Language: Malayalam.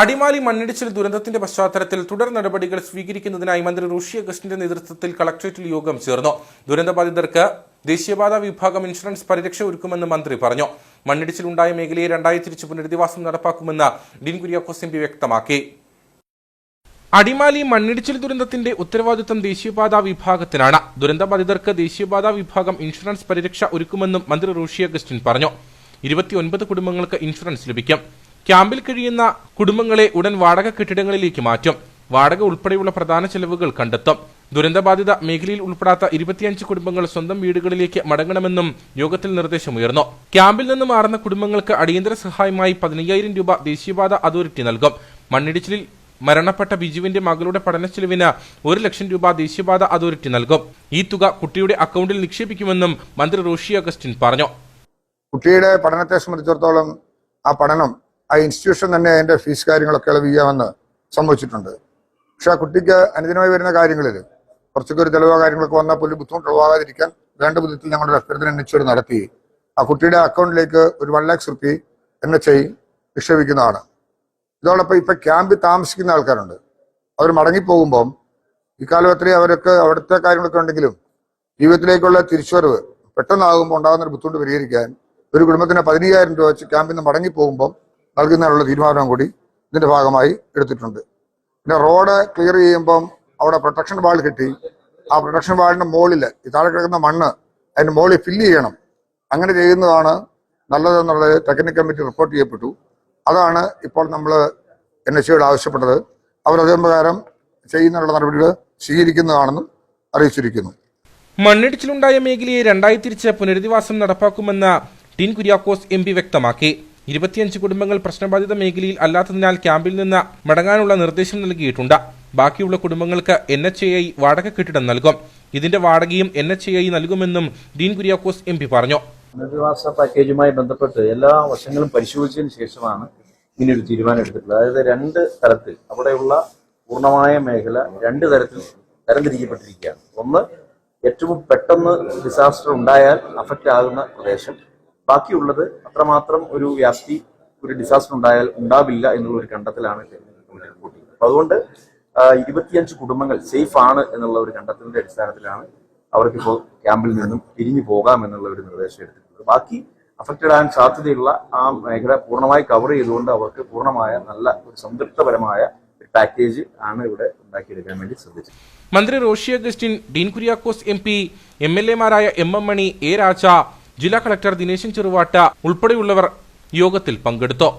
അടിമാലി മണ്ണിടിച്ചിൽ ദുരന്തത്തിന്റെ പശ്ചാത്തലത്തിൽ തുടർ നടപടികൾ സ്വീകരിക്കുന്നതിനായി മന്ത്രി ഋഷി അഗസ്റ്റിന്റെ നേതൃത്വത്തിൽ കളക്ടറേറ്റിൽ യോഗം ചേർന്നു. ദുരന്തബാധിതർക്ക് ദേശീയപാത വിഭാഗം ഇൻഷുറൻസ് പരിരക്ഷ ഒരുക്കുമെന്ന് മന്ത്രി പറഞ്ഞു. മണ്ണിടിച്ചിലുണ്ടായ മേഖലയെ രണ്ടായി തിരിച്ച് പുനരധിവാസം നടപ്പാക്കുമെന്ന് ഡീൻ കുര്യാക്കോസ് എം പി വ്യക്തമാക്കി. അടിമാലി മണ്ണിടിച്ചിൽ ദുരന്തത്തിന്റെ ഉത്തരവാദിത്വം ദേശീയപാത വിഭാഗത്തിനാണ്. ദുരന്തബാധിതർക്ക് ദേശീയപാത വിഭാഗം ഇൻഷുറൻസ് പരിരക്ഷ ഒരുക്കുമെന്നും മന്ത്രി റോഷി അഗസ്റ്റിൻ പറഞ്ഞു. ഇരുപത്തിയൊൻപത് കുടുംബങ്ങൾക്ക് ഇൻഷുറൻസ് ലഭിക്കും. ക്യാമ്പിൽ കഴിയുന്ന കുടുംബങ്ങളെ ഉടൻ വാടക കെട്ടിടങ്ങളിലേക്ക് മാറ്റും. വാടക ഉൾപ്പെടെയുള്ള പ്രധാന ചെലവുകൾ കണ്ടെത്തും. ദുരന്തബാധിത മേഖലയിൽ ഉൾപ്പെടാത്ത ഇരുപത്തിയഞ്ച് കുടുംബങ്ങൾ സ്വന്തം വീടുകളിലേക്ക് മടങ്ങണമെന്നും യോഗത്തിൽ നിർദ്ദേശമുയർന്നു. ക്യാമ്പിൽ നിന്ന് മാറുന്ന കുടുംബങ്ങൾക്ക് അടിയന്തര സഹായമായി പതിനയ്യായിരം രൂപ ദേശീയപാത അതോറിറ്റി നൽകും. മണ്ണിടിച്ചിലിൽ മരണപ്പെട്ട ബിജുവിന്റെ മകളുടെ പഠനച്ചെലവിന് ഒരു ലക്ഷം രൂപ ദേശീയപാത അതോറിറ്റി നൽകും. ഈ തുക കുട്ടിയുടെ അക്കൗണ്ടിൽ നിക്ഷേപിക്കുമെന്നും മന്ത്രി റോഷി അഗസ്റ്റിൻ പറഞ്ഞു. കുട്ടിയുടെ പഠനത്തെ സംബന്ധിച്ചിടത്തോളം ആ പഠനം ആ ഇൻസ്റ്റിറ്റ്യൂഷൻ തന്നെ അതിന്റെ ഫീസ് കാര്യങ്ങളൊക്കെ ഇളവ് ചെയ്യാമെന്ന് സംഭവിച്ചിട്ടുണ്ട്. പക്ഷെ ആ കുട്ടിക്ക് അനുദിനമായി വരുന്ന കാര്യങ്ങളിൽ കുറച്ചൊക്കെ ഒരു തെളിവോ കാര്യങ്ങളൊക്കെ വന്നാൽ പോലും ബുദ്ധിമുട്ടുള്ളവാകാതിരിക്കാൻ വേണ്ട വിധത്തിൽ ഞങ്ങളുടെ അഭ്യർത്ഥന അന്വേഷിച്ചൊരു നടത്തി. ആ കുട്ടിയുടെ അക്കൗണ്ടിലേക്ക് ഒരു one lakhs rupee N H I നിക്ഷേപിക്കുന്നതാണ്. ഇതോടൊപ്പം ഇപ്പൊ ക്യാമ്പിൽ താമസിക്കുന്ന ആൾക്കാരുണ്ട്. അവർ മടങ്ങിപ്പോകുമ്പം ഇക്കാലത്തിലെ അവരൊക്കെ അവിടുത്തെ കാര്യങ്ങളൊക്കെ ഉണ്ടെങ്കിലും ജീവിതത്തിലേക്കുള്ള തിരിച്ചുവരവ് പെട്ടെന്നാകുമ്പോൾ ഉണ്ടാകുന്ന ഒരു ബുദ്ധിമുട്ട് പരിഹരിക്കാൻ ഒരു കുടുംബത്തിന് പതിനയ്യായിരം രൂപ വെച്ച് ക്യാമ്പിൽ നിന്ന് മടങ്ങിപ്പോകുമ്പം നൽകുന്നതിനുള്ള തീരുമാനം കൂടി ഇതിന്റെ ഭാഗമായി എടുത്തിട്ടുണ്ട്. പിന്നെ റോഡ് ക്ലിയർ ചെയ്യുമ്പം അവിടെ പ്രൊട്ടക്ഷൻ വാൾ കിട്ടി. ആ പ്രൊട്ടക്ഷൻ വാളിന്റെ മുകളിൽ ഈ താഴെ കിടക്കുന്ന മണ്ണ് അതിന്റെ മുകളിൽ ഫില്ല് ചെയ്യണം. അങ്ങനെ ചെയ്യുന്നതാണ് നല്ലതെന്നുള്ളത് ടെക്നിക്കൽ കമ്മിറ്റി റിപ്പോർട്ട് ചെയ്യപ്പെട്ടു. അതാണ് ഇപ്പോൾ നമ്മൾ എൻ എസ് സിയോട് ആവശ്യപ്പെട്ടത്. അവർ അതേ പ്രകാരം ചെയ്യുന്നതിനുള്ള നടപടികൾ സ്വീകരിക്കുന്നതാണെന്നും അറിയിച്ചിരിക്കുന്നു. മണ്ണിടിച്ചിലുണ്ടായ മേഖലയെ രണ്ടായി തിരിച്ച് പുനരധിവാസം നടപ്പാക്കുമെന്ന് ടീൻ കുര്യാക്കോസ് എം വ്യക്തമാക്കി. ഇരുപത്തിയഞ്ച് കുടുംബങ്ങൾ പ്രശ്നബാധിത മേഖലയിൽ അല്ലാത്തതിനാൽ ക്യാമ്പിൽ നിന്ന് മടങ്ങാനുള്ള നിർദ്ദേശം നൽകിയിട്ടുണ്ട്. ബാക്കിയുള്ള കുടുംബങ്ങൾക്ക് എൻ എച്ച് ഐ വാടക കെട്ടിടം നൽകും. ഇതിന്റെ വാടകയും എൻ എച്ച് ഐ നൽകുമെന്നും ഡീൻ കുര്യാക്കോസ് എം പി പറഞ്ഞു. പുനരധിവാസ പാക്കേജുമായി ബന്ധപ്പെട്ട് എല്ലാ വശങ്ങളും പരിശോധിച്ചതിന് ശേഷമാണ് ഇങ്ങനെ ഒരു തീരുമാനം എടുത്തിട്ടുള്ളത്. അതായത് രണ്ട് തരത്തിൽ അവിടെയുള്ള പൂർണമായ മേഖല രണ്ട് തരത്തിൽ തരംതിരിക്കപ്പെട്ടിരിക്കുകയാണ്. ഒന്ന് ഏറ്റവും പെട്ടെന്ന് ഡിസാസ്റ്റർ ഉണ്ടായാൽ അഫക്റ്റ് ആകുന്ന പ്രദേശം. ബാക്കിയുള്ളത് അത്രമാത്രം ഒരു വ്യാപ്തി ഒരു ഡിസാസ്റ്റർ ഉണ്ടായാൽ ഉണ്ടാവില്ല എന്നുള്ള ഒരു കണ്ടെത്തലാണ് റിപ്പോർട്ട് ചെയ്യുന്നത്. അപ്പൊ അതുകൊണ്ട് ഇരുപത്തിയഞ്ച് കുടുംബങ്ങൾ സേഫ് ആണ് എന്നുള്ള ഒരു കണ്ടെത്തലിന്റെ അടിസ്ഥാനത്തിലാണ് അവർക്കിപ്പോൾ ക്യാമ്പിൽ നിന്നും പിരിഞ്ഞു പോകാം എന്നുള്ള ഒരു നിർദ്ദേശം എടുത്തിട്ടുള്ളത്. ബാക്കി അഫക്റ്റഡ് ആകാൻ സാധ്യതയുള്ള ആ മേഖല പൂർണമായി കവർ ചെയ്തുകൊണ്ട് അവർക്ക് പൂർണമായ നല്ല ഒരു സംതൃപ്തപരമായ പാക്കേജ് ആണ് ഇവിടെ ഉണ്ടാക്കിയെടുക്കാൻ വേണ്ടി ശ്രദ്ധിച്ചത്. മന്ത്രി Roshi Augustine Dean Kuriakose M P M L എമാരായ M M Mani A Raja ജില്ലാ കളക്ടർ ദിനേശൻ ചെറുവാട്ട ഉൾപ്പെടെയുള്ളവർ യോഗത്തിൽ പങ്കെടുത്തു